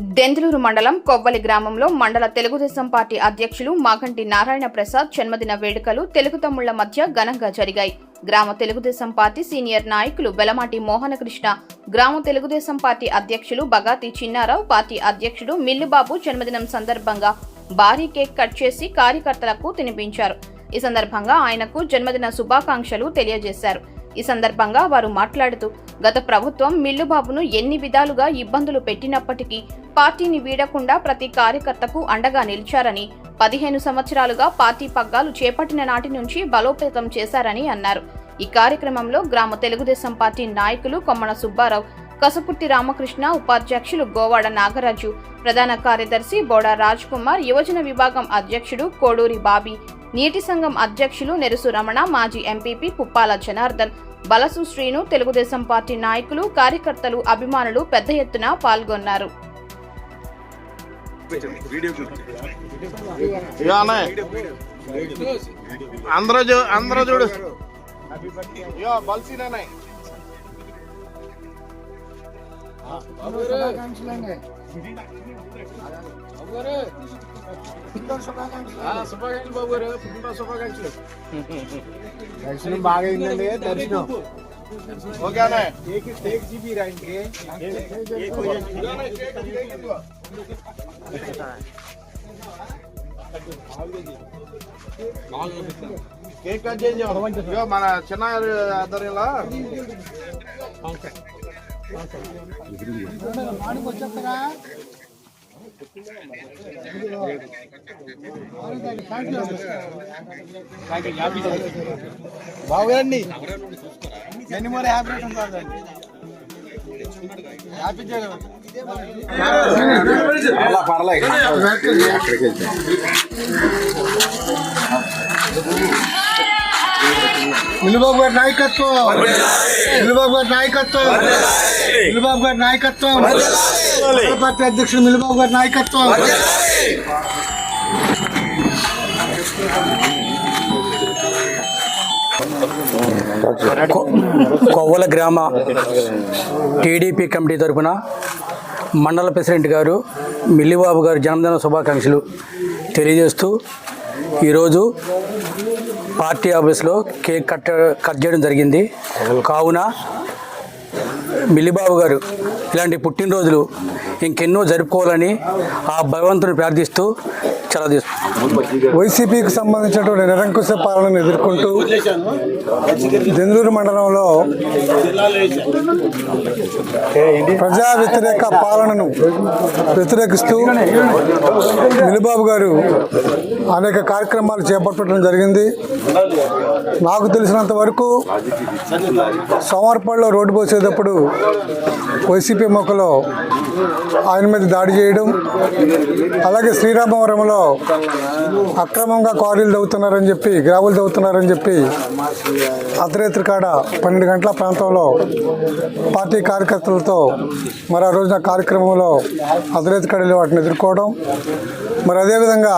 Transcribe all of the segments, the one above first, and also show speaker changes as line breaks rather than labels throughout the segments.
దెందులూరు మండలం కొవ్వలి గ్రామంలో మండల తెలుగుదేశం పార్టీ అధ్యక్షులు మాగంటి నారాయణ ప్రసాద్ జన్మదిన వేడుకలు తెలుగు తమ్ముళ్ళ మధ్య ఘనంగా జరిగాయి. గ్రామ తెలుగుదేశం పార్టీ సీనియర్ నాయకులు బెలమాటి మోహనకృష్ణ గ్రామ తెలుగుదేశం పార్టీ అధ్యక్షులు బగాతి చిన్నారావు పార్టీ అధ్యక్షుడు మిల్లుబాబు జన్మదినం సందర్భంగా భారీ కేక్ కట్ చేసి కార్యకర్తలకు తినిపించారు. ఈ సందర్భంగా ఆయనకు జన్మదిన శుభాకాంక్షలు తెలియజేశారు. ఈ సందర్భంగా వారు మాట్లాడుతూ గత ప్రభుత్వం మిల్లుబాబును ఎన్ని విధాలుగా ఇబ్బందులు పెట్టినప్పటికీ పార్టీని వీడకుండా ప్రతి కార్యకర్తకు అండగా నిలిచారని పదిహేను సంవత్సరాలుగా పార్టీ పగ్గాలు చేపట్టిన నాటి నుంచి బలోపేతం చేశారని అన్నారు. ఈ కార్యక్రమంలో గ్రామ తెలుగుదేశం పార్టీ నాయకులు కొమ్మన సుబ్బారావు కసపుర్తి రామకృష్ణ ఉపాధ్యక్షులు గోవాడ నాగరాజు ప్రధాన కార్యదర్శి బోడా రాజ్ కుమార్ యువజన విభాగం అధ్యక్షుడు కోడూరి బాబీ నీటి సంఘం అధ్యక్షులు నెరుసు రమణ మాజీ ఎంపీపీ పుప్పాల జనార్దన్ బలసు శ్రీను తెలుగుదేశం పార్టీ నాయకులు కార్యకర్తలు అభిమానులు పెద్ద ఎత్తున పాల్గొన్నారు.
అందరూ అందరూ చూడు.
శుభాకాంక్షలు బాబు గారు పుట్టినరోజు శుభాకాంక్షలు.
దర్శనం బాగా అయిందండి దర్శనం.
ఓకే అన్నయ్య.
కేక్ కేక్ జీబీ రా ఇంటికి
కేక్ కట్ చేసి మన చిన్న ఆధ్వర్యంలో
బాగుందండి ఎన్ని మరి హ్యాపీ ఉంటుందండి హ్యాపీ చేయడం నిలుబాబు గారి నాయకత్వం. నిలుబాబు గారి నాయకత్వం. నిలుబాబు గారి నాయకత్వం. పార్టీ అధ్యక్షుడు మిల్లుబాబు గారి నాయకత్వం.
కొవ్వల గ్రామ టీడీపీ కమిటీ తరపున మండల ప్రెసిడెంట్ గారు మిల్లిబాబు గారు జన్మదిన శుభాకాంక్షలు తెలియజేస్తూ ఈరోజు పార్టీ ఆఫీస్లో కేక్ కట్ కట్ చేయడం జరిగింది. కావున మిల్లిబాబు గారు ఇలాంటి పుట్టినరోజులు ఇంకెన్నో జరుపుకోవాలని ఆ భగవంతుని ప్రార్థిస్తూ
వైసీపీకి సంబంధించినటువంటి నిరంకుశ పాలనను ఎదుర్కొంటూ దెందులూరు మండలంలో ప్రజా వ్యతిరేక పాలనను వ్యతిరేకిస్తూ మిలిబాబు గారు అనేక కార్యక్రమాలు చేపట్టడం జరిగింది. నాకు తెలిసినంత వరకు సోమవారపాడులో రోడ్డు పోసేటప్పుడు వైసీపీ మొక్కలో ఆయన మీద దాడి చేయడం అలాగే శ్రీరామవరంలో అక్రమంగా క్వారీలు తవ్వుతున్నారని చెప్పి గ్రావులు తవ్వుతున్నారని చెప్పి అర్ధరాత్రి కాడ పన్నెండు గంటల ప్రాంతంలో పార్టీ కార్యకర్తలతో మరి ఆ రోజున కార్యక్రమంలో అర్ధరాత్రి కాడ వాటిని ఎదుర్కోవడం మరి అదేవిధంగా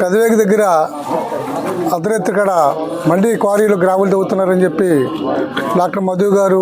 పెదవేగి దగ్గర అర్ధరాత్రి కాడ మళ్ళీ క్వారీలు గ్రావులు తవ్వుతున్నారని చెప్పి డాక్టర్ మధు గారు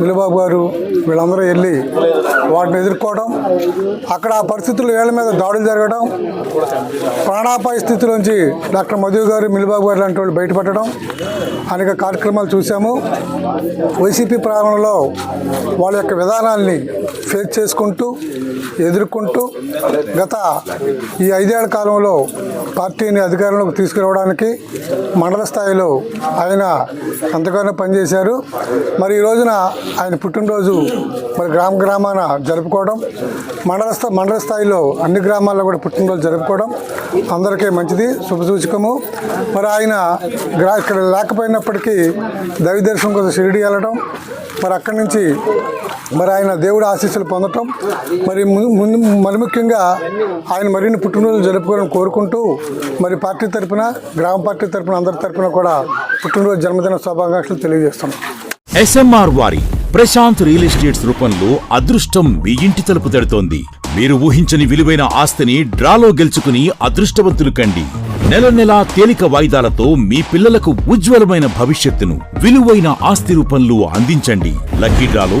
నిలుబాబు గారు వీళ్ళందరూ వెళ్ళి వాటిని ఎదుర్కోవడం అక్కడ ఆ పరిస్థితులు వేళ్ళ మీద దాడులు జరగడం ప్రాణాపాయ స్థితిలోంచి డాక్టర్ మధు గారు మిలిబాబు గారు లాంటి వాళ్ళు బయటపడడం అనేక కార్యక్రమాలు చూసాము వైసీపీ ప్రారంభంలో వాళ్ళ యొక్క విధానాల్ని ఫేస్ చేసుకుంటూ ఎదుర్కొంటూ గత ఈ ఐదేళ్ళ కాలంలో పార్టీని అధికారంలోకి తీసుకురావడానికి మండల స్థాయిలో ఆయన ఎంతగానో పనిచేశారు. మరి ఈ రోజున ఆయన పుట్టినరోజు మరి గ్రామ గ్రామాన జరుపుకోవడం మండల స్థా మండల స్థాయిలో అన్ని గ్రామాల్లో కూడా పుట్టినరోజు జరుపుకోవడం అందరికీ మంచిది. శుభసూచకము మరి ఆయన గ్రా ఇక్కడ లేకపోయినప్పటికీ దైవ దర్శనం కోసం షిరిడి వెళ్ళడం మరి అక్కడి నుంచి మరి ఆయన దేవుడి ఆశీస్సులు పొందటం మరి ముందు ముందు మరి ముఖ్యంగా ఆయన మరిన్ని పుట్టినరోజులు జరుపుకోవాలని కోరుకుంటూ మరి పార్టీ తరపున గ్రామ పార్టీ తరఫున అందరి తరఫున కూడా పుట్టినరోజు జన్మదిన శుభాకాంక్షలు తెలియజేస్తున్నాం.
ఎస్ఎంఆర్ వారి ప్రశాంత్ రియల్ ఎస్టేట్స్ రూపంలో అదృష్టం మీ ఇంటి తలుపు తడుతోంది. మీరు ఊహించని విలువైన ఆస్తిని డ్రాలో గెలుచుకుని అదృష్టవంతులు కండి. నెల నెలా తేలిక వాయిదాలతో మీ పిల్లలకు ఉజ్వలమైన భవిష్యత్తును విలువైన ఆస్తి రూపంలో అందించండి. లక్కీ డ్రాలో